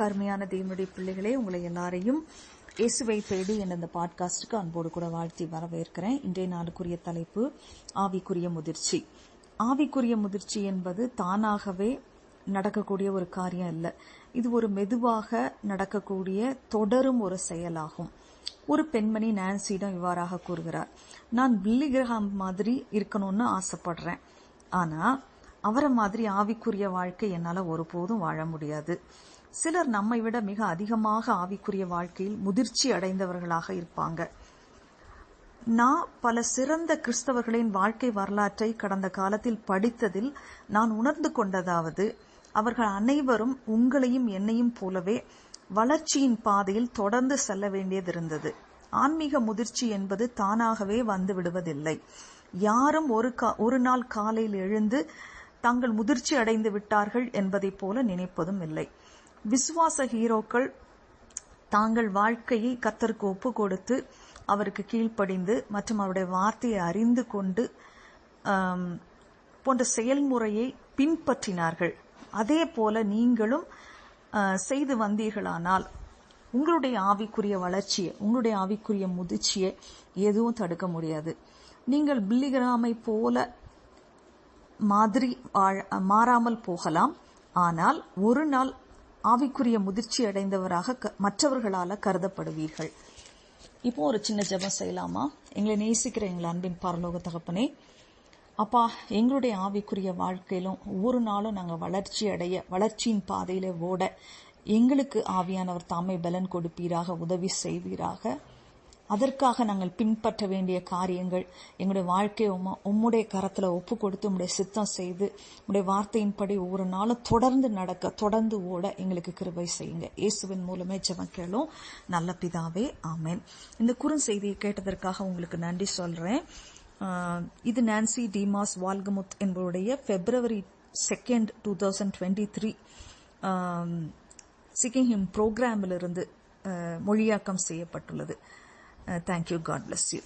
கருமையான தேவனுடைய பிள்ளைகளே உங்களை எல்லாரையும் இயேசுவை தேடி என் இந்த பாட்காஸ்டுக்கு அன்போடு கூட வாழ்த்தி வரவேற்கிறேன். இன்றைய நாளுக்குரிய தலைப்பு ஆவிக்குரிய முதிர்ச்சி. ஆவிக்குரிய முதிர்ச்சி என்பது தானாகவே நடக்கக்கூடிய ஒரு காரியம் இல்லை இது ஒரு மெதுவாக நடக்கக்கூடிய தொடரும் ஒரு செயலாகும். ஒரு பெண்மணி நான்சியிடம் இவ்வாறாக கூறுகிறார் நான் வில்லிகிரகம் மாதிரி இருக்கணும்னு ஆசைப்படுறேன். ஆனா அவரை மாதிரி ஆவிக்குரிய வாழ்க்கை என்னால ஒருபோதும் வாழ முடியாது. சிலர் நம்மை விட மிக அதிகமாக ஆவிக்குரிய வாழ்க்கையில் முதிர்ச்சி அடைந்தவர்களாக இருப்பாங்க. நான் பல சிறந்த கிறிஸ்தவர்களின் வாழ்க்கை வரலாற்றை கடந்த காலத்தில் படித்ததில் நான் உணர்ந்து கொண்டதாவது அவர்கள் அனைவரும் உங்களையும் என்னையும் போலவே வளர்ச்சியின் பாதையில் தொடர்ந்து செல்ல வேண்டியது இருந்தது ஆன்மீக முதிர்ச்சி என்பது தானாகவே வந்து விடுவதில்லை. யாரும் ஒரு கா ஒரு நாள் காலையில் எழுந்து தாங்கள் முதிர்ச்சி அடைந்து விட்டார்கள் என்பதைப் போல நினைப்பதும் இல்லை. விசுவாச ஹீரோக்கள் தாங்கள் வாழ்க்கையை கத்தருக்கு ஒப்பு கொடுத்து அவருக்கு கீழ்ப்படிந்து மற்றும் அவருடைய வார்த்தையை அறிந்து கொண்டு போன்ற செயல்முறையை பின்பற்றினார்கள். அதே போல நீங்களும் செய்து வந்தீர்களானால் உங்களுடைய ஆவிக்குரிய வளர்ச்சியை உங்களுடைய ஆவிக்குரிய முதிர்ச்சியை எதுவும் தடுக்க முடியாது. நீங்கள் பில்லிகிராமை போல மாதிரி மாறாமல் போகலாம். ஆனால் ஒரு நாள் ஆவிக்குரிய முதிர்ச்சி அடைந்தவராக மற்றவர்களால கருதப்படுவீர்கள். இப்போ ஒரு சின்ன ஜெபம் செய்யலாமா? எங்களை நேசிக்கிற எங்கள் அன்பின் பரலோக தகப்பனே அப்பா எங்களுடைய ஆவிக்குரிய வாழ்க்கையிலும் ஒவ்வொரு நாளும் நாங்கள் வளர்ச்சி அடைய வளர்ச்சியின் பாதையில ஓட எங்களுக்கு ஆவியானவர் தாமை பலன் கொடுப்பீராக உதவி செய்வீராக. அதற்காக நாங்கள் பின்பற்ற வேண்டிய காரியங்கள் எங்களுடைய வாழ்க்கையை உம்முடைய கரத்துல ஒப்பு கொடுத்து உம்முடைய சித்தம் செய்து உடைய வார்த்தையின்படி ஒவ்வொரு நாளும் தொடர்ந்து நடக்க தொடர்ந்து ஓட எங்களுக்கு கிருபை செய்யுங்க. இயேசுவின் மூலமே ஜெபம் கேளும். நல்ல பிதாவே ஆமேன். இந்த குறுஞ்செய்தியை கேட்டதற்காக உங்களுக்கு நன்றி சொல்றேன். இது நான்சி டிமாஸ் வால்கமுத் என்பவருடைய February second two thousand twenty three seeking him ப்ரோக்ராமிலிருந்து மொழியாக்கம் செய்யப்பட்டுள்ளது. Uh, thank you. God bless you.